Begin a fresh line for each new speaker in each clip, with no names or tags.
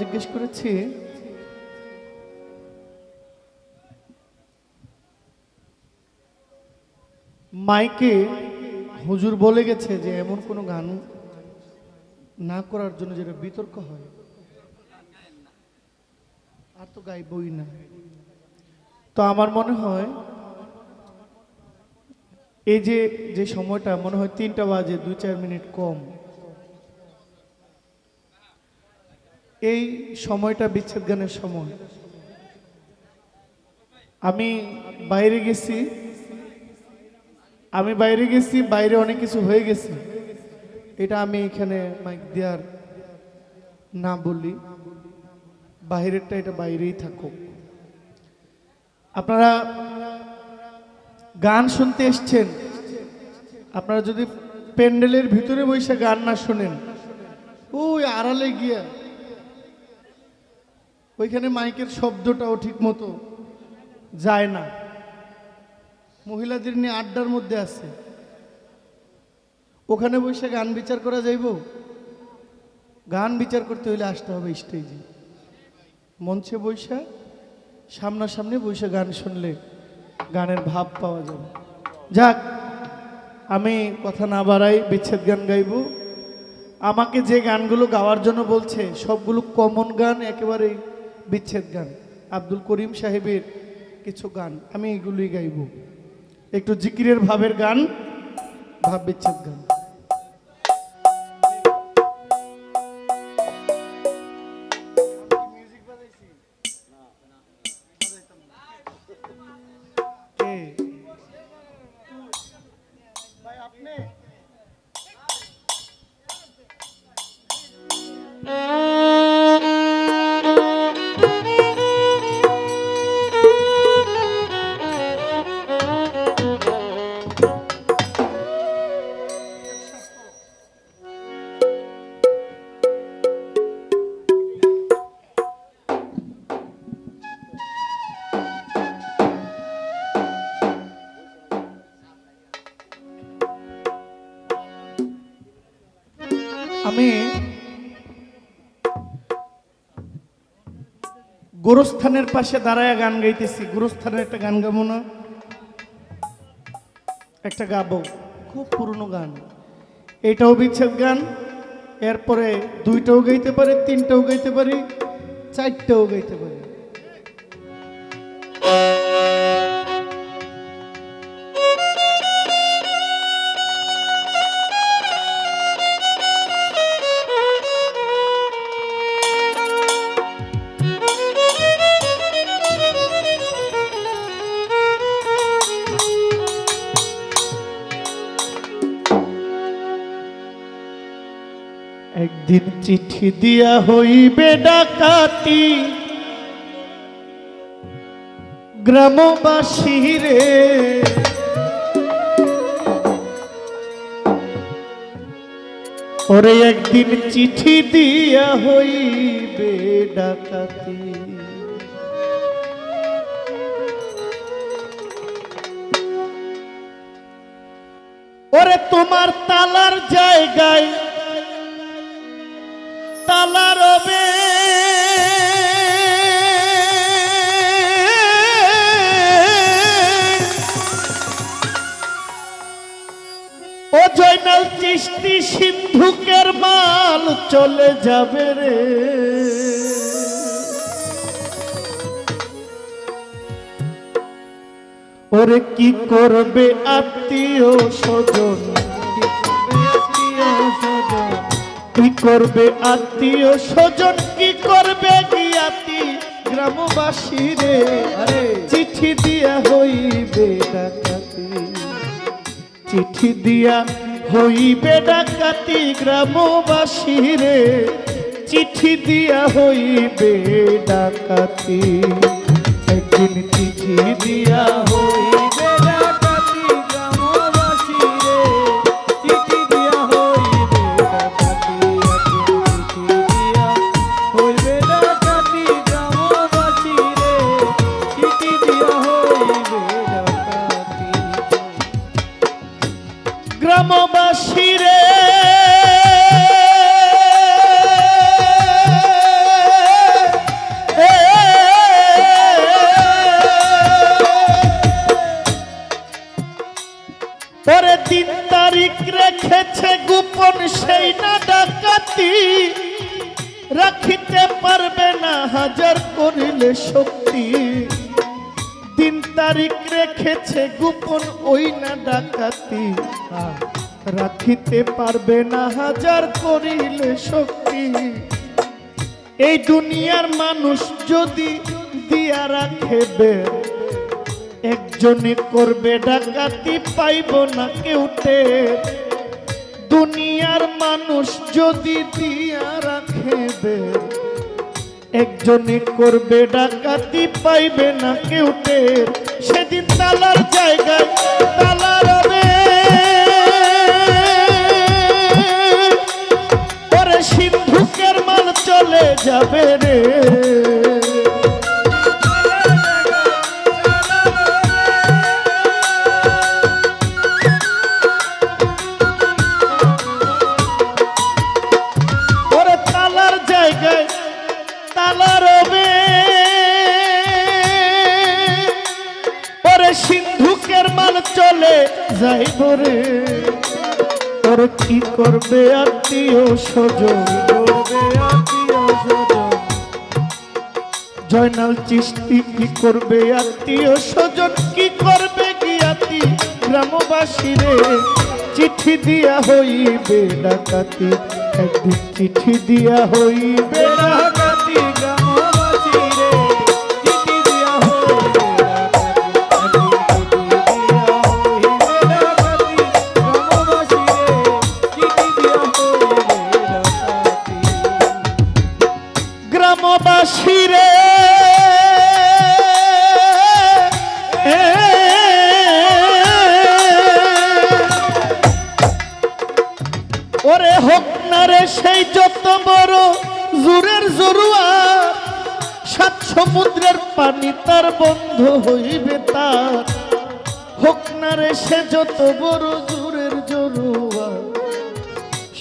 জিজ্ঞেস করেছি, মাইকে হুজুর বলে গেছে যে এমন কোনো গান না করার জন্য যেটা বিতর্ক হয়। আর তো গাইবই না। তো আমার মনে হয় এই যে যে সময়টা মনে হয় তিনটা বাজে, দুই চার মিনিট কম। এই সময়টা বিচ্ছেদ গানের সময়। আমি বাইরে গেছি। আমি বাইরে গেছি, বাইরে অনেক কিছু হয়ে গেছে। এটা আমি এখানে মাইক দেওয়ার না বলি। বাইরেরটা এটা বাইরেই থাকুক। আপনারা গান শুনতে এসছেন। আপনারা যদি প্যান্ডেলের ভিতরে বসে গান না শোনেন, ওই আড়ালে গিয়া ওইখানে মাইকের শব্দটাও ঠিক মতো যায় না। মহিলাদের নিয়ে আড্ডার মধ্যে আছে। ওখানে বসে গান বিচার করা যাইব? গান বিচার করতে হইলে আসতে হবে স্টেজে। মঞ্চে বৈশা সামনাসামনি বসে গান শুনলে গানের ভাব পাওয়া যাবে। যাক, আমি কথা না বাড়াই বিচ্ছেদ গান গাইব। আমাকে যে গানগুলো গাওয়ার জন্য বলছে, সবগুলো কমন গান, একেবারে বিচ্ছেদ গান। আব্দুল করিম সাহেবের কিছু গান আমি এগুলোই গাইব। একটু জিকিরের ভাবের গান, ভাব বিচ্ছেদ গান। গোরস্থানের পাশে দাঁড়ায় গান গাইতেছি। গোরস্থানের একটা গান গাবো না? একটা গাবো। খুব পুরনো গান। এটাও বিচ্ছেদ গান। এরপরে দুইটাও গাইতে পারে, তিনটাও গাইতে পারি, চারটাও গাইতে পারি। চিঠি দিয়া হইবে ডাকাতি। গ্রামবাসী রে। ওরে একদিন চিঠি দিয়া হইবে ডাকাতি। ওরে তোমার তালার জায়গায় সিন্ধুকের মাল চলে যাবে রে। ওরে কি করবে আত্মীয় স্বজন? কি করবে আত্মীয় স্বজন? কি করবে জ্ঞাতি গ্রামবাসী রে? চিঠি দিয়া হইবে ডাকাতি। চিঠি দিয়া হইবে ডাকাতি গ্রামবাসী রে। চিঠি দিয়া হইবে ডাকাতি। একদিন চিঠি দিয়া হইবে বিশ্ববাসী রে পরে তিন তারিখ রেখেছে গোপন সেই না ডাকাতি রাখিতে পারবে না হাজার করিলে শক্তি তিন তারিখ রেখেছে গোপন ওই না ডাকাতি রাখিতে পারবে না হাজার করিলে শক্তি। এই দুনিয়ার মানুষ যদি দিয়া রাখে একজনে করবে ডাকাতি, পাইব না কেউ দুনিয়ার মানুষ যদি দিয়া রাখে একজনে করবে ডাকাতি, পাইবে না কেউ সেদিন তালার জায়গায় তালা যাবে রে। সিন্ধুকের মাল চলে যাইব রে। ওর কি করবে আত্মীয় স্বজন করবে জয়নাল চিস্তি কি করবে আত্মীয় স্বজন? কি করবে গিয়াতি গ্রামবাসী রে, চিঠি দিয়া হইবে ডাকাতি। একদিন চিঠি দিয়া হইবে ডাকাতি চিঠি দিয়া হইবে গ্রামবাসী রে তার বন্ধ হইবে তার। হোক না রে সে যত বড় জোরের জরুয়া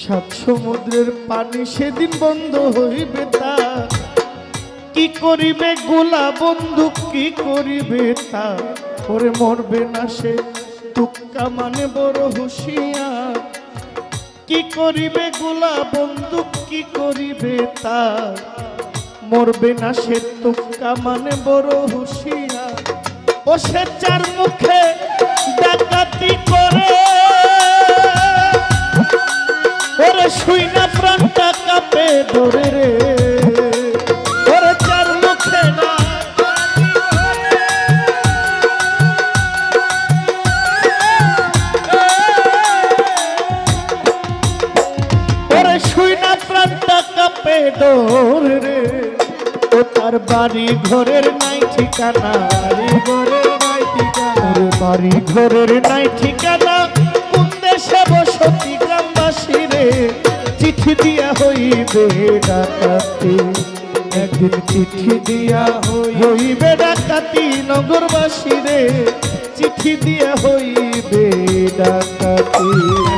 সাত সমুদ্রের পানি সেদিন বন্ধ হইবে তার। কি করিবে গোলা বন্দুক, কি করিবে তা ওরে মরবে না সে তুক্কা মানে বড় হুঁশিয়ার। কি করিবে গোলা বন্দুক, কি করিবে তা মরবে না সে তুক্কা মানে বড় হুঁশিয়ার। ও সে চার মুখে ডাকাতি করে। ওরে শুই না প্রাণটা কাঁপে ধরে রে। ওরে চার মুখে না ওরে শুই না প্রাণটা কাঁপে ধরে রে। তার বাড়ি ঘরের নাই ঠিকানা। বাড়ি ঘরের নাই ঠিকানা। বাড়ি ঘরের নাই ঠিকানা। কোন দেশে বসতি গ্রামবাসী রে? চিঠি দিয়া হইবে ডাকাতি। একদিন চিঠি দিয়া হইবে ডাকাতি নগরবাসী রে। চিঠি দিয়া হইবে ডাকাতি।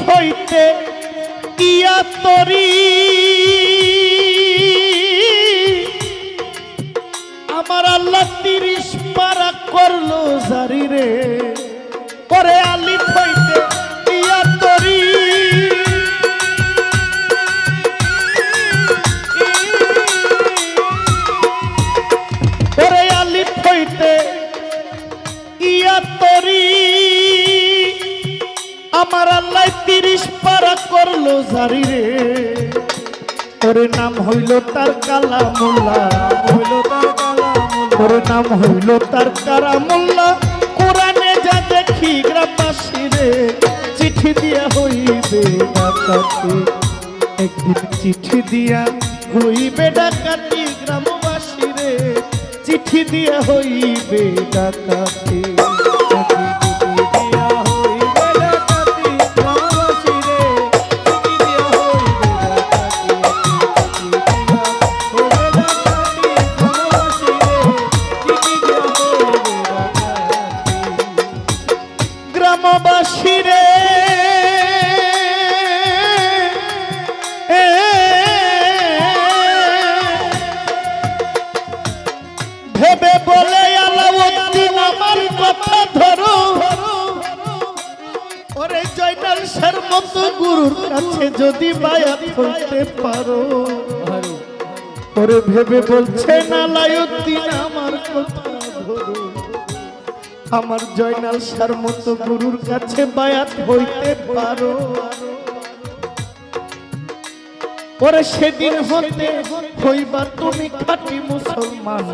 হইতে ইয়া তরি জারি রে। ওরে নাম হইল তার কালা মোল্লা হইল তার কালা ওর নাম হইল তার কারা মোল্লা কোরআনে যা দেখি গ্রামবাসী রে চিঠি দিয়া হইবে ডাকাতি। একদিন চিঠি দিয়া হইবে ডাকাতি গ্রামবাসী রে চিঠি দিয়া হইবে ডাকাতি। হইতে পারো। ওরে ভেবে বলছে না লায়ুদ্দিন আমার কথা ধরো। আমার জয়নাল সার মতো গুরুর কাছে বায়াত হইতে পারো। ওরে সেদিন হতে হইবা তুমি খাঁটি মুসলমান।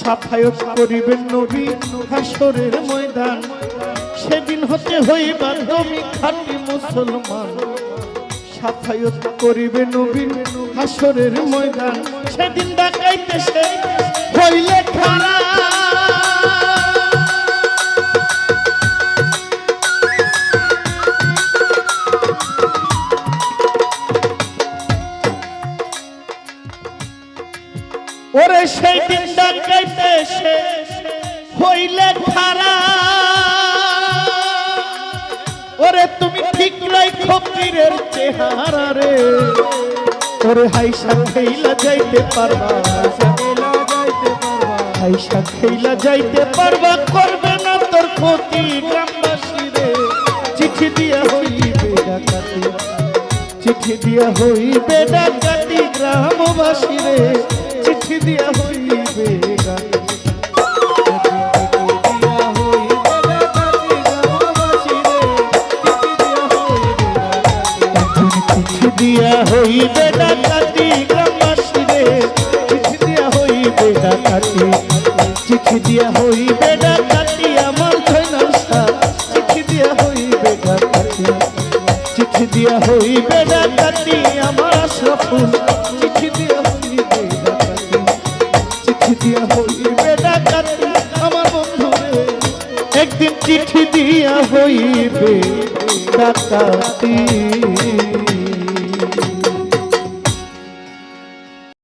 সাফায়ত করিবেন নবী হাসরের ময়দান। সেদিন হতে হইবা তুমি খাঁটি মুসলমান। সাফায়ত করিবে নবীন হাসরের ময়দান। সেদিন ডাকাইতে সে হইলে খারা ওরে সেই দিন ডাকাইতে সে হইলে খারা ওরে তুমি ঠিক রাখো পীরের চেহারা রে। ওরে হাইসা খেইলা যাইতে পারবা। হাইসা খেইলা যাইতে পারবা, করবে না তোর ক্ষতি গ্রামবাসী রে। চিঠি দিয়া হইবে ডাকাতি। চিঠি দিয়া হইবে ডাকাতি গ্রামবাসী রে। চিঠি দিয়া হইবে ডাকাতি। দিয়া হইবে ডাকাতি আমার জয়নাল চিঠি দিয়া হইবে ডাকাতি চিঠি দিয়া হইবে ডাকাতি আমার আশরাফুল চিঠি দিয়া হইবে ডাকাতি চিঠি দিয়া হইবে ডাকাতি আমার বন্ধু একদিন চিঠি দিয়া হইবে ডাকাতি